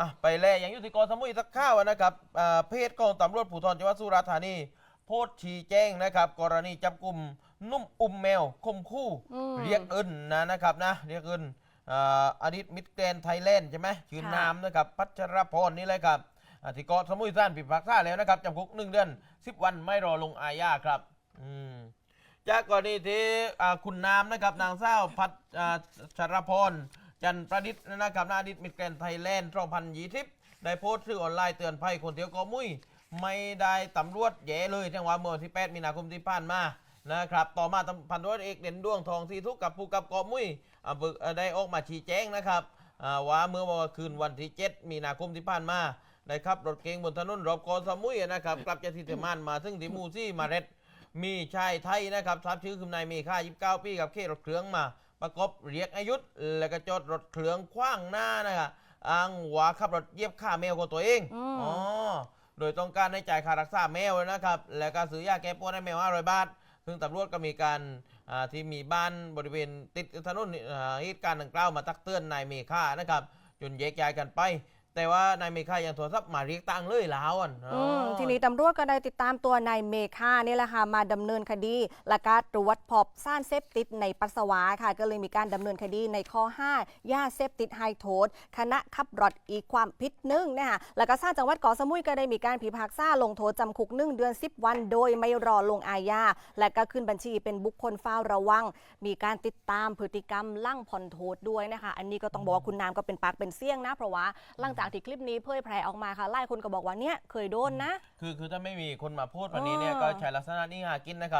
อะไปแล่ยังอยู่ที่เกอสมุยสักข้าวนะครับอ่าเพจของตำรวจภูธรจังหวัดสุราษฎร์ธานี โพสต์ชี้แจงนะครับ กรณีจับกลุ่มนุ่มอุ้มแมวข่มคู่อืมเรียกเอินนะนะครับนะเรียกเอินอ่าอดีตมิตรแกรนด์ไทยแลนด์ใช่ไหมชื่อค่ะนามนะครับพัชรพรนี่เลยครับอ่าที่เกาะสมุยซ่านผิดพักษาแล้วนะครับจำคุกหนึ่งเดือนสิบวันไม่รอลงอาญาครับอืมจากกรณีที่อ่าคุณนามนะครับนางสาวพัชรพร จันประดิษฐ์นะครับนาดิษฐ์มิตรแกรนไทยแลนด์2020ได้โพสต์ชื่อออนไลน์เตือนภัยคนเที่ยวเกาะมุ้ยไม่ได้ตำรวจแย่เลยจังหวะเมื่อวันที่ 8 มีนาคมที่ผ่านมานะครับต่อมาตำพันตำรวจเอกเด่นดวงทองที่ทุกกับผู้กับเกาะมุ้ยได้ออกมาชี้แจงนะครับว่าเมื่อวันคืนวันที่ 7 มีนาคมที่ผ่านมาได้ขับรถเก๋งบนถนนรอบกาะสมุยนะครับกลับจากที่เทมานมาซึ่งที่มูซี่มาเร็ดมีชายไทยนะครับทราบชื่อคือนายเมฆา29 ปีกับเครถเครื่องมา ประกบเรียกอายุธแล้วก็จอดรถเครื่องขว้างหน้านะครับอ้างว่าขับรถเหยียบฆ่าแมวของตัวเองอืมอ๋อโดยต้องการให้จ่ายค่ารักษาแมวนะครับ แล้วก็ซื้อยาแก้ปวดให้แมว500บาท ซึ่งตำรวจก็มีการอ่าที่มีบ้านบริเวณติดถนนอ่าเหตุการณ์ดังกล่าวมาตักเตือนนายเมฆานะครับ จนแยกย้ายกันไป แต่ว่านายเมฆายังโทรศัพท์มาเรียกตังเลยแล้วอะอืมทีนี้ตำรวจก็ได้ติดตามตัวนายเมฆานี่แหละค่ะมาดำเนินคดีและก็ตรวจพบสารเสพติดในปัสสาวะค่ะ ก็เลยมีการดำเนินคดีในข้อ 5 ยาเสพติดไฮโทษคณะขับรถอีกความผิดหนึ่งนะคะแล้วก็ศาลจังหวัดเกาะสมุยก็ได้มีการพิพากษาลงโทษจำคุกหนึ่งเดือน 10 วัน โดยไม่รอลงอาญาและก็ขึ้นบัญชีเป็นบุคคลเฝ้าระวัง มีการติดตามพฤติกรรมลั่งผ่อนโทษด้วยนะคะ อันนี้ก็ต้องบอกว่าคุณนามก็เป็นปากเป็นเสี้ยงนะเพราะว่าหลังจากที่คลิปนี้เผยแพร่ออกมาค่ะหลายคนก็บอกว่าเนี่ยเคยโดนนะ คือคือถ้าไม่มีคนมาพูดวันนี้เนี่ยเออก็ใช้ลักษณะนี้หากินนะครับ